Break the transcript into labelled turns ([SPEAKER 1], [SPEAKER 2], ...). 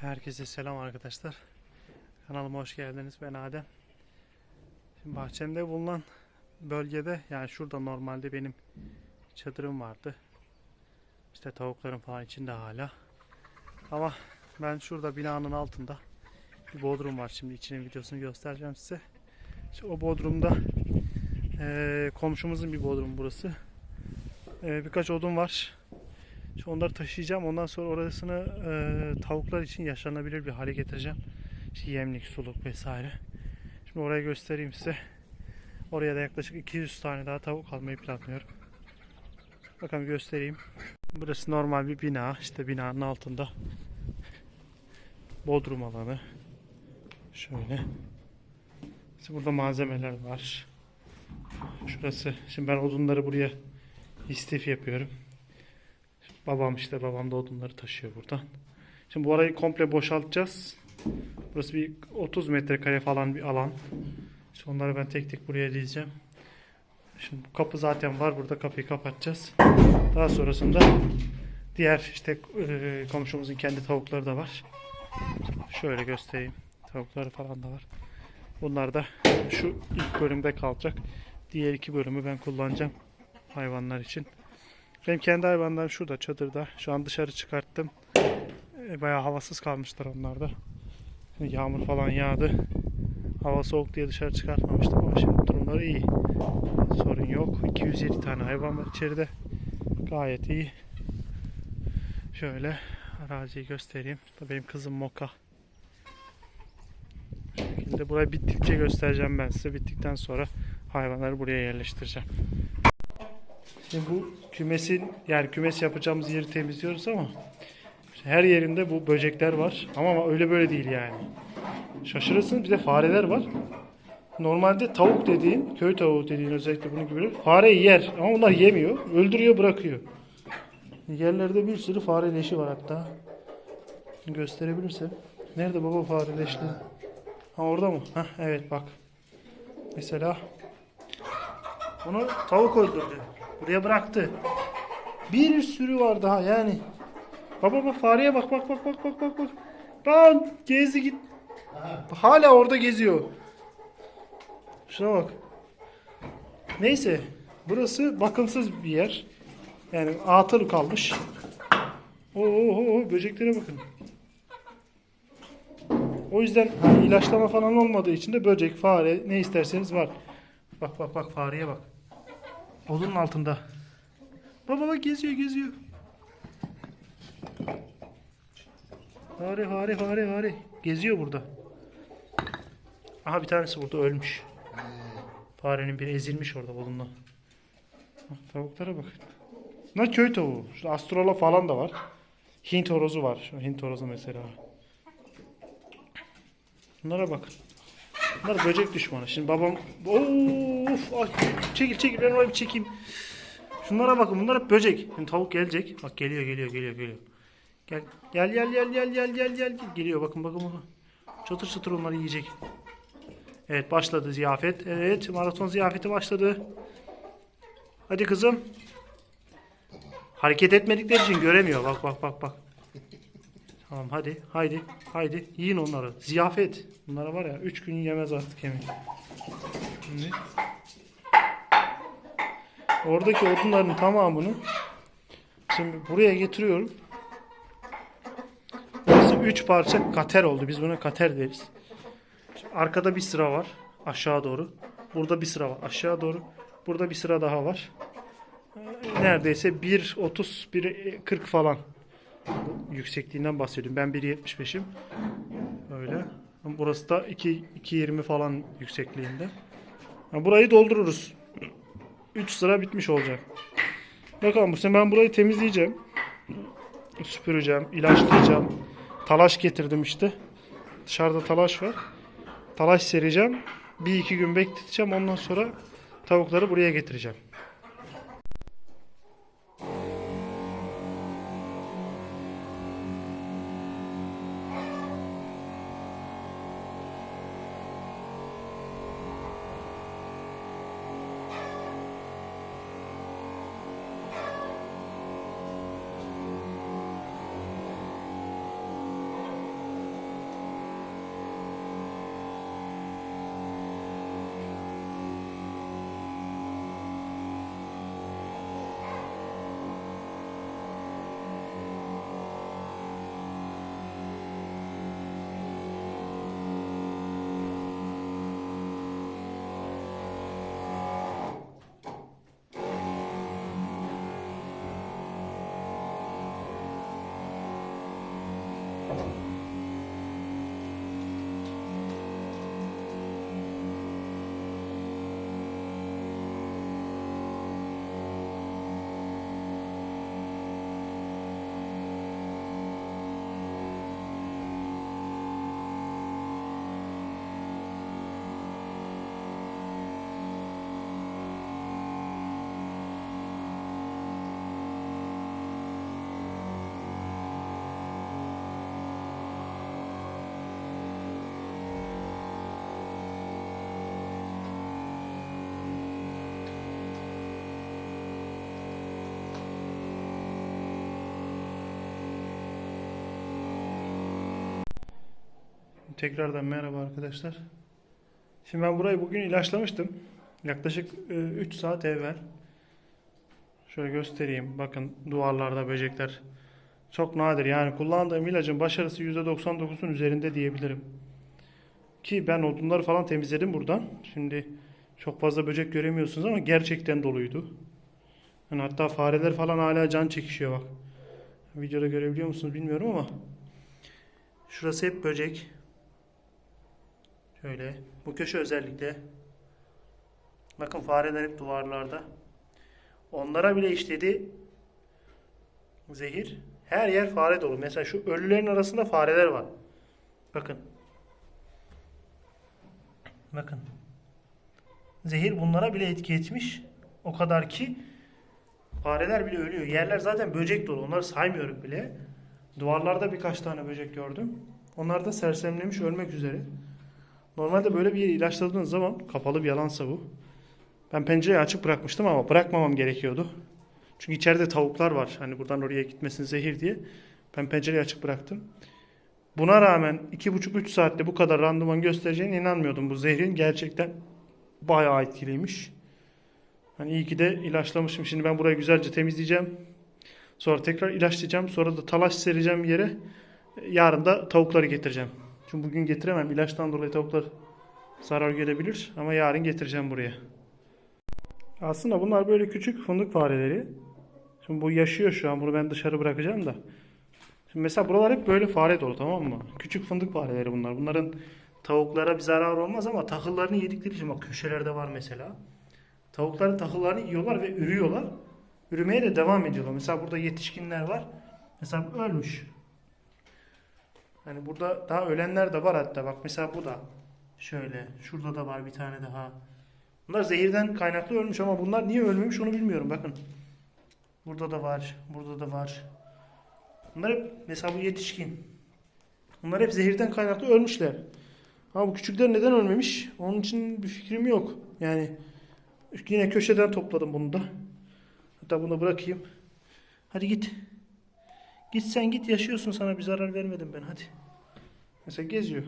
[SPEAKER 1] Herkese selam arkadaşlar. Kanalıma hoş geldiniz. Ben Adem. Şimdi bahçemde bulunan bölgede yani şurada normalde benim çadırım vardı. İşte tavuklarım falan içinde hala. Ama ben şurada binanın altında bir bodrum var. Şimdi içinin videosunu göstereceğim size. İşte o bodrumda eee, komşumuzun bir bodrumu burası. Eee, birkaç odun var. Şimdi onları taşıyacağım. Ondan sonra orasını e, tavuklar için yaşanabilir bir hale getireceğim. İşte yemlik, suluk vesaire. Şimdi orayı göstereyim size. Oraya da yaklaşık 200 tane daha tavuk almayı planlıyorum. Bakalım göstereyim. Burası normal bir bina. İşte binanın altında bodrum alanı. Şöyle. İşte burada malzemeler var. Şurası. Şimdi ben odunları buraya istif yapıyorum. Babam işte babam da odunları taşıyor buradan. Şimdi bu arayı komple boşaltacağız. Burası bir 30 metrekare falan bir alan. İşte onları ben tek tek buraya dizeceğim. Şimdi bu kapı zaten var. Burada kapıyı kapatacağız. Daha sonrasında diğer işte e, komşumuzun kendi tavukları da var. Şöyle göstereyim. Tavukları falan da var. Bunlar da şu ilk bölümde kalacak. Diğer iki bölümü ben kullanacağım hayvanlar için. Benim kendi hayvanlarım şurada çadırda. Şu an dışarı çıkarttım. E, bayağı havasız kalmışlar onlar da. Şimdi Yağmur falan yağdı. Hava soğuk diye dışarı çıkartmamıştım ama şimdi durumları iyi. Sorun yok. 207 tane hayvan var içeride. Gayet iyi. Şöyle araziyi göstereyim. Da benim kızım Moka. Bu şekilde burayı bittikçe göstereceğim ben size. Bittikten sonra hayvanları buraya yerleştireceğim. Şimdi bu kümesin yani kümes yapacağımız yeri temizliyoruz ama her yerinde bu böcekler var. Ama öyle böyle değil yani. Şaşırırsınız bir de fareler var. Normalde tavuk dediğin, köy tavuğu dediğin özellikle bunun gibi fareyi yer ama onlar yemiyor. Öldürüyor bırakıyor. Yerlerde bir sürü fare leşi var hatta. Gösterebilirsem. Nerede baba fare leşleri? Ha orada mı? Ha evet bak. Mesela bunu tavuk öldürdü. Buraya bıraktı. Bir sürü var daha yani. Baba bak fareye bak bak bak bak bak bak bak. Lan gezdi git. Hala orada geziyor. Şuna bak. Neyse. Burası bakımsız bir yer. Yani atıl kalmış. Oo, oo, böceklere bakın. O yüzden hani ilaçlama falan olmadığı için de böcek, fare ne isterseniz var. Bak bak bak fareye bak. Odunun altında. Baba bak geziyor geziyor. Fare fare fare fare. Geziyor burada. Aha bir tanesi burada ölmüş. Farenin biri ezilmiş orada odunla. Tavuklara bak. Ne köy tavuğu. Şu astrola falan da var. Hint horozu var. Şu Hint horozu mesela. Bunlara bakın. Bunlar böcek düşmanı. Şimdi babam... Of! Ay, çekil çekil ben orayı bir çekeyim. Şunlara bakın bunlar hep böcek. Şimdi tavuk gelecek. Bak geliyor geliyor geliyor geliyor. Gel gel gel gel gel gel gel gel. Geliyor bakın bakın bakın. Çatır çatır onları yiyecek. Evet başladı ziyafet. Evet maraton ziyafeti başladı. Hadi kızım. Hareket etmedikleri için göremiyor. Bak bak bak bak. Tamam hadi haydi haydi yiyin onları. Ziyafet. Bunlara var ya 3 gün yemez artık yemek. Şimdi oradaki odunların tamamını şimdi buraya getiriyorum. Burası 3 parça kater oldu. Biz buna kater deriz. Şimdi arkada bir sıra var aşağı doğru. Burada bir sıra var aşağı doğru. Burada bir sıra daha var. Neredeyse 1.30 1.40 falan yüksekliğinden bahsediyorum. Ben 1.75'im. Öyle. Burası da 2 2.20 falan yüksekliğinde. Ha, Burayı doldururuz. 3 sıra bitmiş olacak. Bakalım bu sene ben burayı temizleyeceğim. Süpüreceğim, ilaçlayacağım. Talaş getirdim işte. Dışarıda talaş var. Talaş sereceğim. Bir iki gün bekleteceğim. Ondan sonra tavukları buraya getireceğim. Tekrardan merhaba arkadaşlar. Şimdi ben burayı bugün ilaçlamıştım. Yaklaşık 3 saat evvel. Şöyle göstereyim. Bakın duvarlarda böcekler çok nadir. Yani kullandığım ilacın başarısı %99'un üzerinde diyebilirim. Ki ben odunları falan temizledim buradan. Şimdi çok fazla böcek göremiyorsunuz ama gerçekten doluydu. Yani hatta fareler falan hala can çekişiyor bak. Videoda görebiliyor musunuz bilmiyorum ama. Şurası hep böcek. Şöyle. Bu köşe özellikle. Bakın fareler hep duvarlarda. Onlara bile işledi. Zehir. Her yer fare dolu. Mesela şu ölülerin arasında fareler var. Bakın. Bakın. Zehir bunlara bile etki etmiş. O kadar ki fareler bile ölüyor. Yerler zaten böcek dolu. Onları saymıyorum bile. Duvarlarda birkaç tane böcek gördüm. Onlar da sersemlemiş ölmek üzere. Normalde böyle bir ilaçladığınız zaman kapalı bir alansa bu. Ben pencereyi açık bırakmıştım ama bırakmamam gerekiyordu. Çünkü içeride tavuklar var. Hani buradan oraya gitmesin zehir diye. Ben pencereyi açık bıraktım. Buna rağmen 2,5-3 saatte bu kadar randıman göstereceğine inanmıyordum. Bu zehrin gerçekten bayağı etkiliymiş. Hani iyi ki de ilaçlamışım. Şimdi ben burayı güzelce temizleyeceğim. Sonra tekrar ilaçlayacağım. Sonra da talaş sereceğim yere. Yarın da tavukları getireceğim. Çünkü bugün getiremem. İlaçtan dolayı tavuklar zarar görebilir. Ama yarın getireceğim buraya. Aslında bunlar böyle küçük fındık fareleri. Şimdi bu yaşıyor şu an. Bunu ben dışarı bırakacağım da. Şimdi mesela buralar hep böyle fare dolu tamam mı? Küçük fındık fareleri bunlar. Bunların tavuklara bir zarar olmaz ama tahıllarını yedikleri için bak köşelerde var mesela. Tavukların tahıllarını yiyorlar ve ürüyorlar. Ürümeye de devam ediyorlar. Mesela burada yetişkinler var. Mesela ölmüş. Hani burada daha ölenler de var hatta. Bak mesela bu da şöyle. Şurada da var bir tane daha. Bunlar zehirden kaynaklı ölmüş ama bunlar niye ölmemiş onu bilmiyorum. Bakın. Burada da var. Burada da var. Bunlar hep mesela bu yetişkin. Bunlar hep zehirden kaynaklı ölmüşler. Ama bu küçükler neden ölmemiş? Onun için bir fikrim yok. Yani yine köşeden topladım bunu da. Hatta bunu bırakayım. Hadi git. Git sen git yaşıyorsun sana bir zarar vermedim ben hadi. Mesela geziyor.